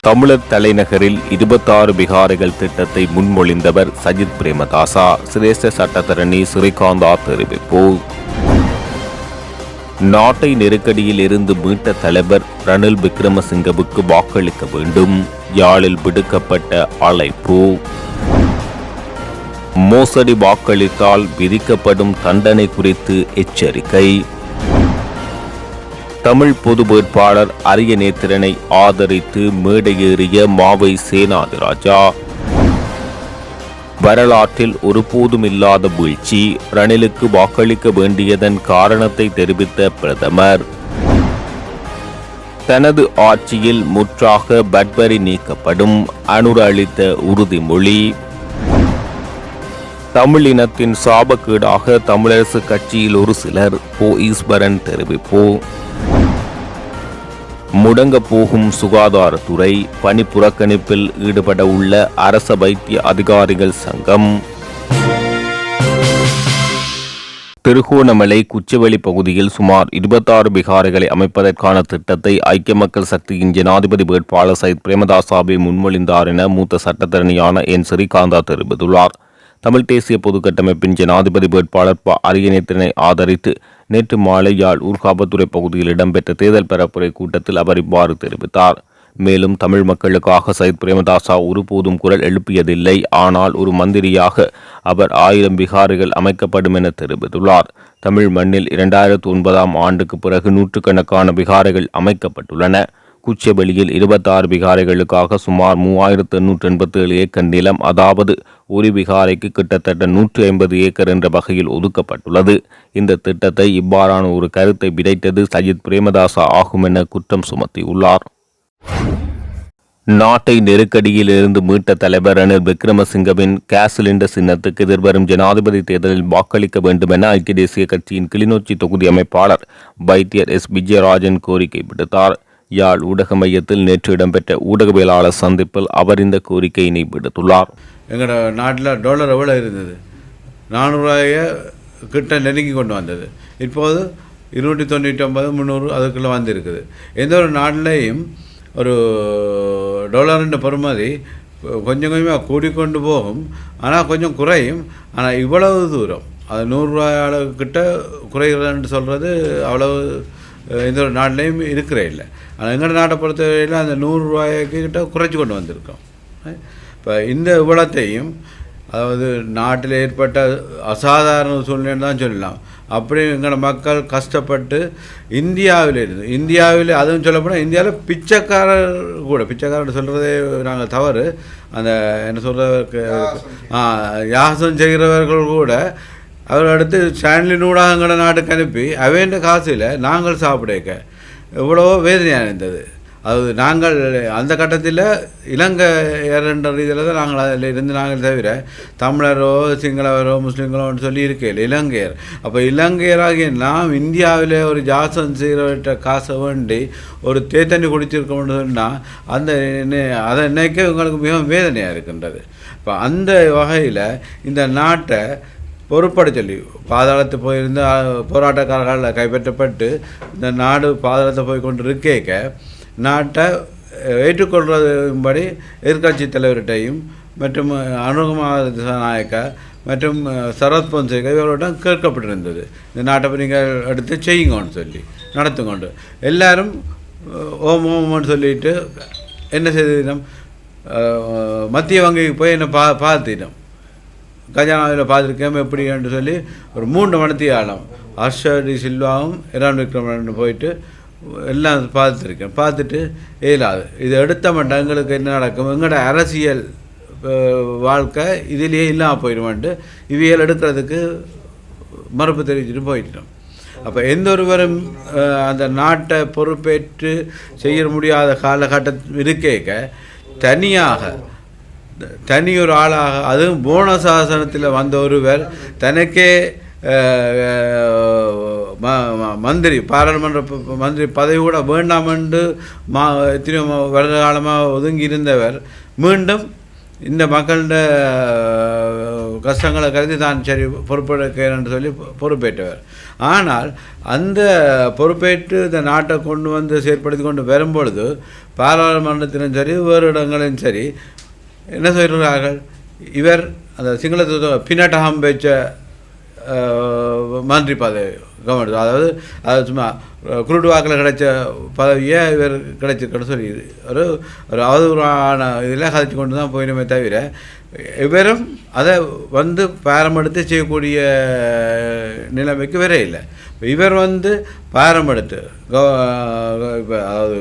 தமிழர் தலைநகரில் இருபத்தாறு பிகாரிகள் திட்டத்தை முன்மொழிந்தவர் சஜித் பிரேமதாசா. சிரேஷ்ட சட்டத்தரணி ஸ்ரீகாந்தா தெரிவிப்பு. நாட்டை நெருக்கடியில் இருந்து மீட்ட தலைவர் ரணில் விக்ரமசிங்கவுக்கு வாக்களிக்க வேண்டும். யாழில் விடுக்கப்பட்ட அழைப்பு. மோசடி வாக்களித்தால் விதிக்கப்படும் தண்டனை குறித்து எச்சரிக்கை. தமிழ் பொது வேட்பாளர் அரிய நேத்திரனை ஆதரித்து மேடையேறிய மாவை சேனாதிராஜா. வரலாற்றில் ஒருபோதும் இல்லாத வீழ்ச்சி ரணிலுக்கு வாக்களிக்க வேண்டியதன் காரணத்தை தெரிவித்த பிரதமர். தனது ஆட்சியில் முற்றாக பட்வரி நீக்கப்படும் அனுர அளித்த உறுதிமொழி. தமிழினத்தின் சாபக்கீடாக தமிழரசு கட்சியில் ஒரு சிலர் போ ஈஸ்வரன் தெரிவிப்பு. முடங்க போகும் சுகாதாரத்துறை பணி புறக்கணிப்பில் ஈடுபட உள்ள அரச வைத்திய அதிகாரிகள் சங்கம். திருகோணமலை குச்சவெளி பகுதியில் சுமார் இருபத்தாறு பிகாரைகளை அமைப்பதற்கான திட்டத்தை ஐக்கிய மக்கள் சக்தியின் ஜனாதிபதி வேட்பாளர் சயித் பிரேமதாசாவை முன்மொழிந்தார் என மூத்த சட்டத்தரணியான என் ஸ்ரீகாந்தா தெரிவித்துள்ளார். தமிழ் தேசிய பொது கட்டமைப்பின் ஜனாதிபதி வேட்பாளர் ப. அரியநேத்திரனை ஆதரித்து நேற்று மாலை யாழ் ஊர்காபத்துறை பகுதியில் இடம்பெற்ற தேர்தல் பரப்புரை கூட்டத்தில் அவர் இவ்வாறு தெரிவித்தார். மேலும் தமிழ் மக்களுக்காக சயித் பிரேமதாசா ஒருபோதும் குரல் எழுப்பியதில்லை. ஆனால் ஒரு மந்திரியாக அவர் ஆயிரம் விகாரிகள் அமைக்கப்படும் என தெரிவித்துள்ளார். தமிழ் மண்ணில் இரண்டாயிரத்து ஒன்பதாம் ஆண்டுக்கு பிறகு நூற்றுக்கணக்கான விகாரைகள் அமைக்கப்பட்டுள்ளன. குச்சவெளியில் இருபத்தாறு விகாரைகளுக்காக சுமார் மூவாயிரத்து எண்ணூற்று எண்பத்தி ஏழு ஏக்கர் நிலம் அதாவது ஒரு விகாரைக்கு கிட்டத்தட்ட நூற்றி ஐம்பது ஏக்கர் என்ற வகையில் ஒதுக்கப்பட்டுள்ளது. இந்த திட்டத்தை இவ்வாறான ஒரு கருத்தை விதைத்தது சஜித் பிரேமதாசா ஆகும் என குற்றம் சுமத்தியுள்ளார். நாட்டை நெருக்கடியில் இருந்து மீட்ட தலைவர் ரணில் விக்ரமசிங்கவின் கேஸ் சிலிண்டர் சின்னத்துக்கு எதிர்வரும் ஜனாதிபதி தேர்தலில் வாக்களிக்க வேண்டும் என ஐக்கிய தேசிய கட்சியின் கிளிநொச்சி தொகுதி அமைப்பாளர் வைத்தியர் எஸ். விஜயராஜன் கோரிக்கை விடுத்தார். யாழ் ஊடக மையத்தில் நேற்று இடம்பெற்ற ஊடகவியலாளர் சந்திப்பில் அவர் இந்த கோரிக்கையினை விடுத்துள்ளார் எங்களோட நாட்டில் டாலர் எவ்வளோ இருந்தது? நானூறுரூவாய கிட்ட நெருங்கி கொண்டு வந்தது. இப்போது இருநூற்றி தொண்ணூற்றி ஒன்பது முந்நூறு அதுக்குள்ளே வந்திருக்குது. எந்த ஒரு நாட்டிலையும் ஒரு டாலருன்ற பெருமதி கொஞ்சம் கொஞ்சமாக கூடிக்கொண்டு போகும். ஆனால் கொஞ்சம் குறையும். ஆனால் இவ்வளவு தூரம். அது நூறுரூவாய் அளவுக்கிட்ட குறைகிறதுன்னு சொல்கிறது அவ்வளவு எந்த ஒரு நாட்டிலையும் இருக்கிறே இல்லை. ஆனால் எங்களோட நாட்டை பொறுத்தவரையில் அந்த நூறுரூவாய்க்கு கிட்ட குறைச்சி கொண்டு வந்திருக்கோம். இப்போ இந்த இவ்வளத்தையும் அதாவது நாட்டில் ஏற்பட்ட அசாதாரண சூழ்நிலை தான் சொல்லலாம். அப்படி எங்களோட மக்கள் கஷ்டப்பட்டு இந்தியாவில் இருந்து இந்தியாவில் அதுவும் சொல்லப்போனால் இந்தியாவில் பிச்சைக்காரர் கூட பிச்சைக்காரர் சொல்கிறதே நாங்கள் தவறு. அந்த என்ன சொல்கிறதுக்கு யாசம் செய்கிறவர்கள் கூட அவர் அடுத்து ஸ்டான்லி ஊடகங்களை நாட்டுக்கு அனுப்பி அவேண்ட காசில் நாங்கள் சாப்பிடக்க. எவ்வளவோ வேதனையாக இருந்தது. அது நாங்கள் அந்த கட்டத்தில் இலங்கை என்ற ரீதியில் தான் நாங்கள் அதில் இருந்து நாங்கள் தவிர தமிழரோ சிங்களவரோ முஸ்லீம்களோன்னு சொல்லி இருக்கையில் இலங்கையர். அப்போ இலங்கையராகிய நாம் இந்தியாவில் ஒரு ஜாசன் சீரவிட்ட காசை வேண்டி ஒரு தேத்தண்ணி குடிச்சிருக்கோம்னு சொன்னால் அந்த அதை நினைக்க உங்களுக்கு மிகவும் வேதனையாக இருக்கின்றது. இப்போ அந்த வகையில் இந்த நாட்டை பொறுப்பட சொல்லி. பாதாளத்து போயிருந்த போராட்டக்காரர்களால் கைப்பற்றப்பட்டு இந்த நாடு பாதாளத்தை போய் கொண்டு இருக்கேக்க நாட்டை அஹ், எதிர்கட்சி எதிர்க்கட்சி தலைவர்கிட்டையும் மற்றும் அனுகுமார் திசாநாயக்கா மற்றும் சரத் பொன்சேகா இவர்களிடம் கேட்கப்பட்டிருந்தது. இந்த நாட்டை நீங்கள் எடுத்து செய்யுங்கன்னு சொல்லி நடத்துங்கொண்டு. எல்லாரும் ஓம் ஓம்னு சொல்லிட்டு என்ன செய்திடம் மத்திய வங்கிக்கு போய் என்னை பா பார்த்திட்டோம் கஜானாவில் பார்த்துருக்கேன் எப்படின்னு சொல்லி ஒரு மூன்று மணத்தி ஆழம் ஹர்ஷடி சில்வாவும் இரான் விக்ரமன் போயிட்டு எல்லாம் பார்த்துருக்கேன். பார்த்துட்டு இயலாது இது எடுத்த மாட்டோம் எங்களுக்கு என்ன நடக்கும்? எங்களோட அரசியல் வாழ்க்கை இதிலேயே இல்லாமல் போயிடுமான்ட்டு இவியல் எடுக்கிறதுக்கு மறுப்பு தெரிவிச்சுட்டு போயிட்டோம். அப்போ எந்த ஒருவரும் அந்த நாட்டை பொறுப்பேற்று செய்ய முடியாத காலகட்டம் இருக்கேக்க தனியாக தனி ஒரு ஆளாக அதுவும் போனசாசனத்தில் வந்த ஒருவர் தனக்கே ம- மந்திரி பாராளுமன்ற மந்திரி பதவி கூட வேண்டாம் என்று மா எத்தனையோ வருட காலமாக ஒதுங்கி இருந்தவர். மீண்டும் இந்த மக்களோட கஷ்டங்களை கருதி தான் சரி பொறுப்பெடுக்கிறேன்னு சொல்லி பொ- பொறுப்பேற்றவர். ஆனால் அந்த பொறுப்பேற்று இந்த நாட்டை கொண்டு வந்து செயற்படுத்தி கொண்டு வரும்பொழுது பாராளுமன்றத்திலும் சரி வேறு இடங்களிலும் சரி என்ன சொல்கிறார்கள் இவர் அந்த சிங்கள பின்னட்டகம் பேச்ச மந்திரி பதவி கவர்மெண்ட் அதாவது அது சும்மா குருடு வாக்கில் கிடைச்ச பதவியே இவர் கிடைச்சிருக்கன்னு சொல்லி ஒரு ஒரு அவதூறான இதில் கதைச்சு கொண்டு தான் போயிடுமே தவிர இவரும் அதை வந்து பாரமெடுத்து செய்யக்கூடிய நிலைமைக்கு வேறே இல்லை. இவர் வந்து பாரமெடுத்து கவ இப்போ அதாவது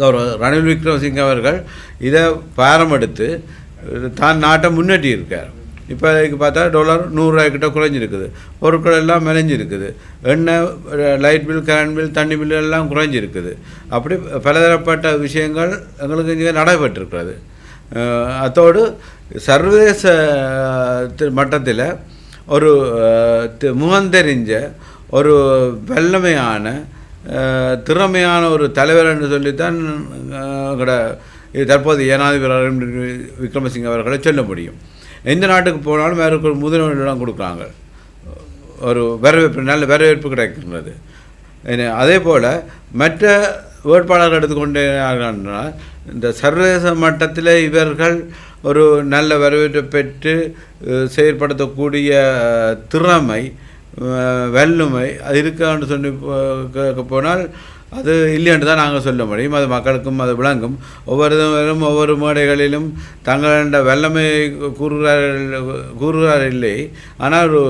கௌரவ ரணில் விக்ரமசிங்க அவர்கள் இதை பாரம் எடுத்து தான் நாட்டை முன்னேற்றி இருக்கார். இப்போ இதுக்கு பார்த்தா டாலர் நூறுரூவாய்க்கிட்ட குறைஞ்சிருக்குது. பொருட்கள் எல்லாம் மெலிஞ்சிருக்குது எண்ணெய் லைட் பில் கரண்ட் பில் தண்ணி பில் எல்லாம் குறைஞ்சிருக்குது. அப்படி பலதரப்பட்ட விஷயங்கள் எங்களுக்கு இங்கே நடைபெற்றிருக்கிறது. அதோடு அத்தோடு சர்வதேச மட்டத்தில் ஒரு முகந்தெறிஞ்ச ஒரு வல்லமையான திறமையான ஒரு தலைவர் என்று சொல்லித்தான் அஹ், தற்போது ஏனாதிபதி விக்ரமசிங்க அவர்களை சொல்ல முடியும். எந்த நாட்டுக்கு போனாலும் வேறு ஒரு முதலிடம் கொடுக்குறாங்க. ஒரு வரவேற்பு நல்ல வரவேற்பு கிடைக்கின்றது. அதே போல் மற்ற வேட்பாளர்கள் எடுத்துக்கொண்டேனால் இந்த சர்வதேச மட்டத்தில் இவர்கள் ஒரு நல்ல வரவேற்பை பெற்று செயற்படுத்தக்கூடிய திறமை வல்லுமை. அது இருக்கான்னு சொல்லி கேட்க போனால் அது இல்லைன்னு தான் நாங்கள் சொல்ல முடியும். அது மக்களுக்கும் அது விளங்கும். ஒவ்வொருவரும் ஒவ்வொரு மேடைகளிலும் தங்கள வல்லமை கூறுகிறார்கள் கூறுகிறார் இல்லை. ஆனால் ஒரு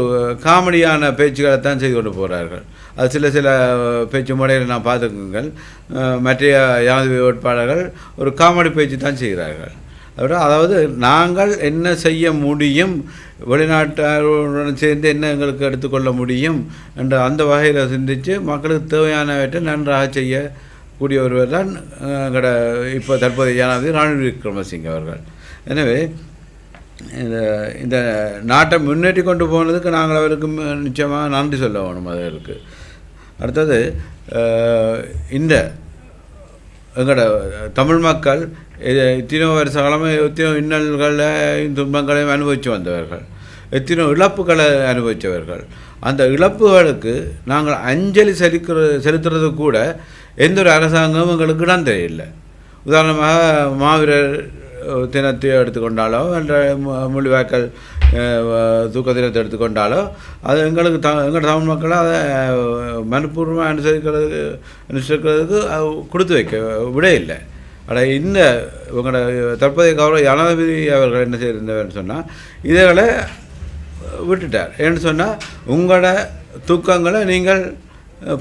காமெடியான பேச்சுக்களை தான் செய்து கொண்டு போகிறார்கள். அது சில சில பேச்சு மேடைகளை நான் பார்த்துக்குங்கள். மற்ற ஜனாதிபதி வேட்பாளர்கள் ஒரு காமெடி பேச்சு தான் செய்கிறார்கள். அதோட அதாவது நாங்கள் என்ன செய்ய முடியும் வெளிநாட்டாருடன் சேர்ந்து என்ன எங்களுக்கு எடுத்துக்கொள்ள முடியும் என்ற அந்த வகையில் சிந்தித்து மக்களுக்கு தேவையானவற்றை நன்றாக செய்யக்கூடிய ஒருவர் தான் எங்களோட இப்போ தற்போதைய ஜனாதிபதி ராணுவ விக்ரமசிங்க அவர்கள். எனவே இந்த இந்த நாட்டை முன்னேற்றி கொண்டு போனதுக்கு நாங்கள் அவருக்கு நிச்சயமாக நன்றி சொல்ல வேணும் அதற்கு அடுத்தது இந்த எங்களோட தமிழ் மக்கள் இது எத்தனையோ வருஷ காலமாக எத்தனையோ இன்னல்களையும் துன்பங்களையும் அனுபவித்து வந்தவர்கள். எத்தனையோ இழப்புகளை அனுபவித்தவர்கள். அந்த இழப்புகளுக்கு நாங்கள் அஞ்சலி செலுக்கிற செலுத்துறது கூட எந்த ஒரு அரசாங்கமும் எங்களுக்கு இடம் தெரியல உதாரணமாக மாவீரர் தினத்தையோ தினத்தை எடுத்துக்கொண்டாலோ என்ற மொழிவாக்கல் தூக்க தினத்தை எடுத்துக்கொண்டாலோ அது எங்களுக்கு த எங்கள் தமிழ் மக்களை அதை மனப்பூர்வமாக அனுசரிக்கிறது அனுசரிக்கிறதுக்கு கொடுத்து வைக்க விட இல்லை ஆனால் இந்த உங்களோட தற்போதைய கௌரவ ஜனாதிபதி அவர்கள் என்ன செய்திருந்தவர்னு சொன்னால் இதுகளை விட்டுட்டார். ஏன்னு சொன்னால் உங்களோட துக்கங்களை நீங்கள்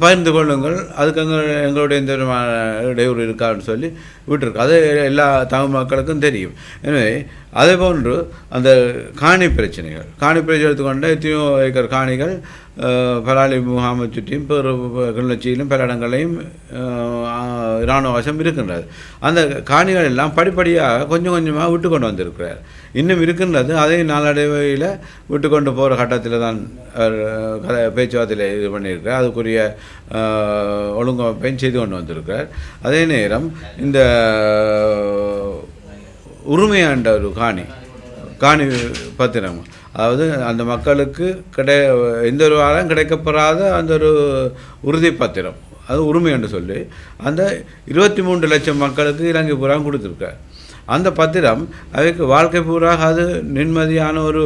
பகிர்ந்து கொள்ளுங்கள். அதுக்கு எங்கள் எங்களுடைய எந்த விதமான இடையூறு இருக்கான்னு சொல்லி விட்டுருக்கு. அது எல்லா தமிழ் மக்களுக்கும் தெரியும். எனவே அதே போன்று அந்த காணி பிரச்சனைகள் காணி பிரச்சனை எடுத்துக்கொண்ட எத்தனையோ ஏக்கர் காணிகள் பலாலி முகாமை சுற்றியும் பெரு கிளிநொச்சியிலும் பல இடங்களையும் இராணுவ வசம் இருக்கின்றது. அந்த காணிகள் எல்லாம் படிப்படியாக கொஞ்சம் கொஞ்சமாக விட்டு கொண்டு வந்திருக்கிறார். இன்னும் இருக்கின்றது. அதை நாளடைவையில் விட்டு கொண்டு போகிற கட்டத்தில் தான் கதை பேச்சுவார்த்தையில் இது பண்ணியிருக்கிறார். அதுக்குரிய ஒழுங்கமைப்பையும் செய்து கொண்டு வந்திருக்கிறார். அதே நேரம் இந்த உரிமையாண்ட ஒரு காணி. காணி பத்திரம். அதாவது அந்த மக்களுக்கு கிடை எந்த ஒரு வாரம் கிடைக்கப்பெறாத அந்த ஒரு உறுதி பத்திரம். அது உரிமை என்று சொல்லி அந்த இருபத்தி மூன்று லட்சம் மக்களுக்கு இலங்கை புறம் கொடுத்துருக்கார். அந்த பத்திரம் அவைக்கு வாழ்க்கை பூராக அது நிம்மதியான ஒரு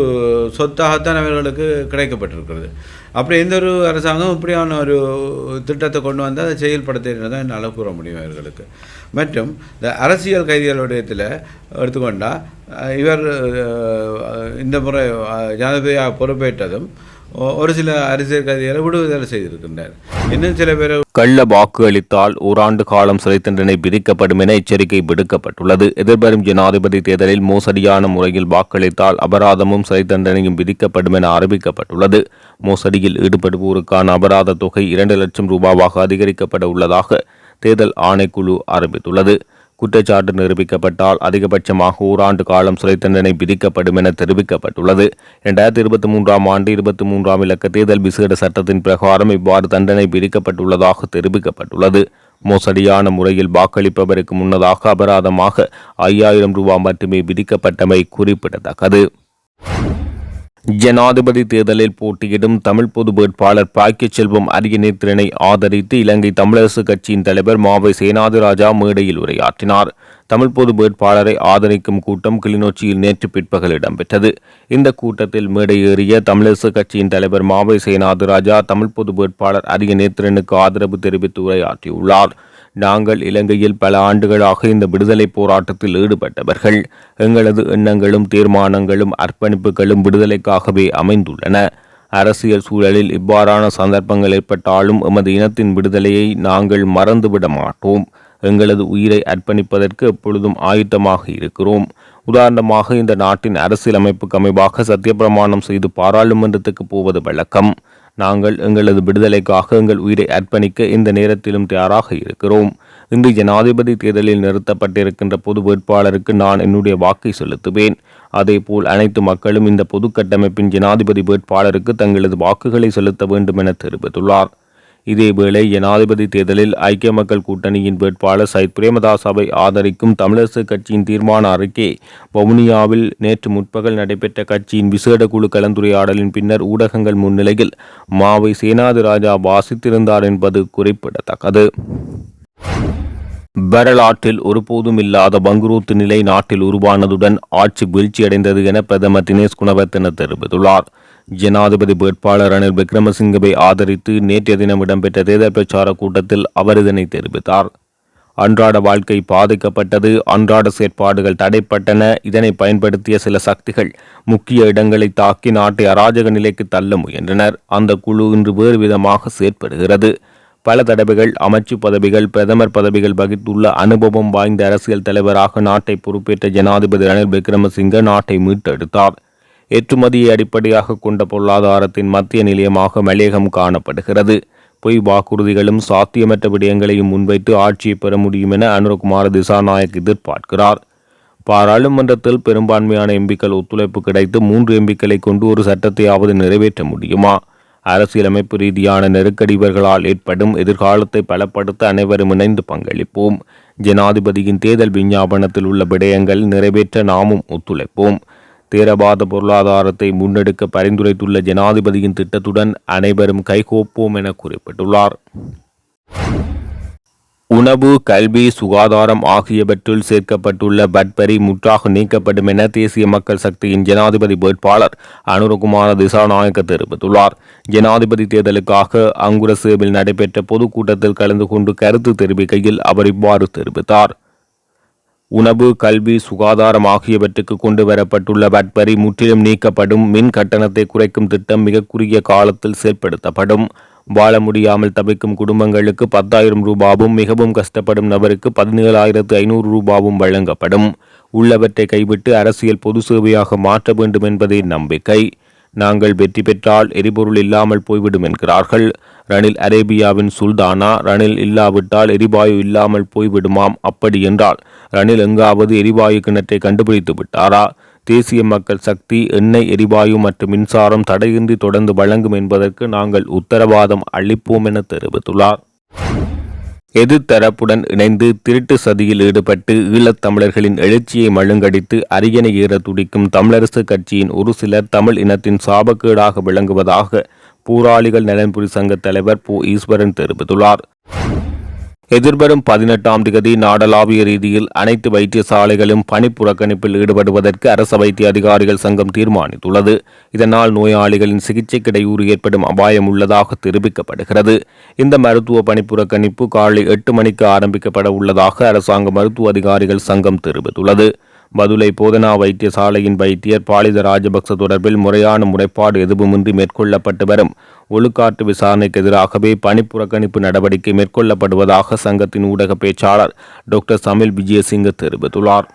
சொத்தாகத்தான் அவர்களுக்கு கிடைக்கப்பட்டிருக்கிறது. அப்படி எந்த ஒரு அரசாங்கம் இப்படியான ஒரு திட்டத்தை கொண்டு வந்தால் அதை செயல்படுத்தினது தான் என்னால் கூற முடியும் இவர்களுக்கு. மற்றும் இந்த அரசியல் கைதிகளுடையத்தில் எடுத்துக்கொண்டால் இவர் இந்த முறை அஹ், ஜனாதிபதியாக பொறுப்பேற்றதும் ஒரு சில அரசியல் கைதிகளை விடுதலை செய்திருக்கின்றார். இன்னும் சில பேர் கள்ள வாக்கு அளித்தால் ஓராண்டு காலம் சிறை தண்டனை விதிக்கப்படும் என எச்சரிக்கை விடுக்கப்பட்டுள்ளது. எதிர்வரும் ஜனாதிபதி தேர்தலில் மோசடியான முறையில் வாக்களித்தால் அபராதமும் சிறை தண்டனையும் விதிக்கப்படும் என அறிவிக்கப்பட்டுள்ளது. மோசடியில் ஈடுபடுவோருக்கான அபராத தொகை இரண்டு லட்சம் ரூபாவாக அதிகரிக்கப்பட உள்ளதாக தேர்தல் ஆணைக்குழு அறிவித்துள்ளது. குற்றச்சாட்டு நிரூபிக்கப்பட்டால் அதிகபட்சமாக ஓராண்டு காலம் சிறை தண்டனை விதிக்கப்படும் என தெரிவிக்கப்பட்டுள்ளது. இரண்டாயிரத்தி இருபத்தி மூன்றாம் ஆண்டு இருபத்தி மூன்றாம் இலக்க தேர்தல் விசேட சட்டத்தின் பிரகாரம் இவ்வாறு தண்டனை விதிக்கப்பட்டுள்ளதாக தெரிவிக்கப்பட்டுள்ளது. மோசடியான முறையில் வாக்களிப்பவருக்கு முன்னதாக அபராதமாக ஐயாயிரம் ரூபாய் மட்டுமே விதிக்கப்பட்டமை குறிப்பிடத்தக்கது. ஜனாதிபதி தேர்தலில் போட்டியிடும் தமிழ் பொது வேட்பாளர் பாக்கிய செல்வம் அரியநேத்திரனை ஆதரித்து இலங்கை தமிழரசு கட்சியின் தலைவர் மாவை சேனாதிராஜா மேடையில் உரையாற்றினார். தமிழ் பொது வேட்பாளரை ஆதரிக்கும் கூட்டம் கிளிநொச்சியில் நேற்று பிற்பகல் இடம்பெற்றது. இந்த கூட்டத்தில் மேடையேறிய தமிழரசு கட்சியின் தலைவர் மாவை சேனாதிராஜா தமிழ் பொது வேட்பாளர் அரியநேத்திரனுக்கு ஆதரவு தெரிவித்து உரையாற்றியுள்ளார். நாங்கள் இலங்கையில் பல ஆண்டுகளாக இந்த விடுதலை போராட்டத்தில் ஈடுபட்டவர்கள். எங்களது எண்ணங்களும் தீர்மானங்களும் அர்ப்பணிப்புகளும் விடுதலைக்காகவே அமைந்துள்ளன. அரசியல் சூழலில் இவ்வாறான சந்தர்ப்பங்கள் ஏற்பட்டாலும் எமது இனத்தின் விடுதலையை நாங்கள் மறந்துவிட மாட்டோம். எங்களது உயிரை அர்ப்பணிப்பதற்கு எப்பொழுதும் ஆயுத்தமாக இருக்கிறோம். உதாரணமாக இந்த நாட்டின் அரசியலமைப்புக்கு அமைவாக சத்தியப்பிரமாணம் செய்து பாராளுமன்றத்துக்கு போவது வழக்கம். நாங்கள் எங்களது விடுதலைக்காக எங்கள் உயிரை அர்ப்பணிக்க இந்த நேரத்திலும் தயாராக இருக்கிறோம். இன்று ஜனாதிபதி தேர்தலில் நிறுத்தப்பட்டிருக்கின்ற பொது வேட்பாளருக்கு நான் என்னுடைய வாக்கை செலுத்துவேன். அதேபோல் அனைத்து மக்களும் இந்த பொது கட்டமைப்பின் ஜனாதிபதி வேட்பாளருக்கு தங்களது வாக்குகளை செலுத்த வேண்டும் என தெரிவித்துள்ளார். இதேவேளை ஜனாதிபதி தேர்தலில் ஐக்கிய மக்கள் கூட்டணியின் வேட்பாளர் சைத் பிரேமதாசாவை ஆதரிக்கும் தமிழரசு கட்சியின் தீர்மான அறிக்கை. வவுனியாவில் நேற்று முற்பகல் நடைபெற்ற கட்சியின் விசேட குழு கலந்துரையாடலின் பின்னர் ஊடகங்கள் முன்னிலையில் மாவை சேனாதிராஜா வாசித்திருந்தார் என்பது குறிப்பிடத்தக்கது. வரலாற்றில் ஒருபோதும் இல்லாத பங்குரூத்து நிலை நாட்டில் உருவானதுடன் ஆட்சி வீழ்ச்சியடைந்தது என பிரதமர் தினேஷ் குணவர்த்தன தெரிவித்துள்ளார். ஜனாதிபதி வேட்பாளர் ரணில் விக்ரமசிங்கவை ஆதரித்து நேற்றைய தினம் இடம்பெற்ற தேர்தல் பிரச்சார கூட்டத்தில் அவர் இதனை தெரிவித்தார். அன்றாட வாழ்க்கை பாதிக்கப்பட்டது அன்றாட செயற்பாடுகள் தடைப்பட்டன இதனை பயன்படுத்திய சில சக்திகள் முக்கிய இடங்களை தாக்கி நாட்டை அராஜக நிலைக்கு தள்ள முயன்றனர். அந்த குழு இன்று வேறு விதமாக செயற்படுகிறது. பல தடவைகள் அமைச்சு பதவிகள் பிரதமர் பதவிகள் வகித்துள்ள அனுபவம் வாய்ந்த அரசியல் தலைவராக நாட்டை பொறுப்பேற்ற ஜனாதிபதி ரணில் விக்ரமசிங்க நாட்டை மீட்டெடுத்தார். ஏற்றுமதியை அடிப்படையாக கொண்ட பொருளாதாரத்தின் மத்திய நிலையமாக மலையகம் காணப்படுகிறது. பொய் வாக்குறுதிகளும் சாத்தியமற்ற விடயங்களையும் முன்வைத்து ஆட்சியை பெற முடியும் என அனுரகுமார திசாநாயக் எதிர்பார்க்கிறார். பாராளுமன்றத்தில் பெரும்பான்மையான எம்பிக்கள் ஒத்துழைப்பு கிடைத்து மூன்று எம்பிக்களை கொண்டு ஒரு சட்டத்தையாவது நிறைவேற்ற முடியுமா? அரசியலமைப்பு ரீதியான நெருக்கடிவர்களால் ஏற்படும் எதிர்காலத்தை பலப்படுத்த அனைவரும் இணைந்து பங்களிப்போம். ஜனாதிபதியின் தேர்தல் விஞ்ஞாபனத்தில் உள்ள விடயங்கள் நிறைவேற்ற நாமும் ஒத்துழைப்போம். தேரவாத பொருளாதாரத்தை முன்னெடுக்க பரிந்துரைத்துள்ள ஜனாதிபதியின் திட்டத்துடன் அனைவரும் கைகோப்போம் என குறிப்பிட்டுள்ளார். உணவு கல்வி சுகாதாரம் ஆகியவற்றில் சேர்க்கப்பட்டுள்ள பட்பரி முற்றாக நீக்கப்படும் என தேசிய மக்கள் சக்தியின் ஜனாதிபதி வேட்பாளர் அனுரகுமார திசாநாயக்க தெரிவித்துள்ளார். ஜனாதிபதி தேர்தலுக்காக அங்குரசேவில் நடைபெற்ற பொதுக்கூட்டத்தில் கலந்து கொண்டு கருத்து தெரிவிக்கையில் அவர் இவ்வாறு தெரிவித்தார். உணவு கல்வி சுகாதாரம் ஆகியவற்றுக்கு கொண்டு வரப்பட்டுள்ள வட்வரி முற்றிலும் நீக்கப்படும் மின் கட்டணத்தை குறைக்கும் திட்டம் மிக குறுகிய காலத்தில் செயல்படுத்தப்படும் வாழ முடியாமல் தவிக்கும் குடும்பங்களுக்கு பத்தாயிரம் ரூபாவும் மிகவும் கஷ்டப்படும் நபருக்கு பதினேழாயிரத்து ஐநூறு ரூபாவும் வழங்கப்படும். உள்ளவற்றை கைவிட்டு அரசியல் பொது சேவையாக மாற்ற வேண்டும் என்பதே நம்பிக்கை. நாங்கள் வெற்றி பெற்றால் எரிபொருள் இல்லாமல் போய்விடும் என்கிறார்கள். ரணில் அரேபியாவின் சுல்தானா ரணில் இல்லாவிட்டால் எரிவாயு இல்லாமல் போய்விடுமாம் அப்படி என்றால் ரணில் எங்காவது எரிவாயு கிணற்றை கண்டுபிடித்து விட்டாரா? தேசிய மக்கள் சக்தி எண்ணெய் எரிவாயு மற்றும் மின்சாரம் தடையின்றி தொடர்ந்து வழங்கும் என்பதற்கு நாங்கள் உத்தரவாதம் அளிப்போம் என தெரிவித்துள்ளார். எதிர்த்தரப்புடன் இணைந்து திருட்டு சதியில் ஈடுபட்டு ஈழத்தமிழர்களின் எழுச்சியை மழுங்கடித்து அரியணை ஏற துடிக்கும் தமிழரசு கட்சியின் ஒரு சிலர் தமிழ் இனத்தின் சாபக்கேடாக விளங்குவதாக போராளிகள் நலன்புரி சங்க தலைவர் பு. ஈஸ்வரன் தெரிவித்துள்ளார். எதிர்வரும் பதினெட்டாம் திகதி நாடளாவிய ரீதியில் அனைத்து வைத்தியசாலைகளும் பணிப்புறக்கணிப்பில் ஈடுபடுவதற்கு அரச வைத்திய அதிகாரிகள் சங்கம் தீர்மானித்துள்ளது. இதனால் நோயாளிகளின் சிகிச்சை கிடையூறு ஏற்படும் அபாயம் உள்ளதாக தெரிவிக்கப்படுகிறது. இந்த மருத்துவ பணிப்புறக்கணிப்பு காலை எட்டு மணிக்கு ஆரம்பிக்கப்பட உள்ளதாக அரசாங்க மருத்துவ அதிகாரிகள் சங்கம் தெரிவித்துள்ளது. பதுளை போதனா வைத்தியசாலையின் வைத்தியர் பாலித ராஜபக்ச தொடர்பில் முறையான முறைப்பாடு எதுவுமின்றி மேற்கொள்ளப்பட்டு வரும். ஒழுக்காற்று விசாரணைக்கு எதிராகவே பணிப்புறக்கணிப்பு நடவடிக்கை மேற்கொள்ளப்படுவதாக சங்கத்தின் ஊடக பேச்சாளர் டாக்டர் சமில் விஜயசிங்க தெரிவித்துள்ளார்.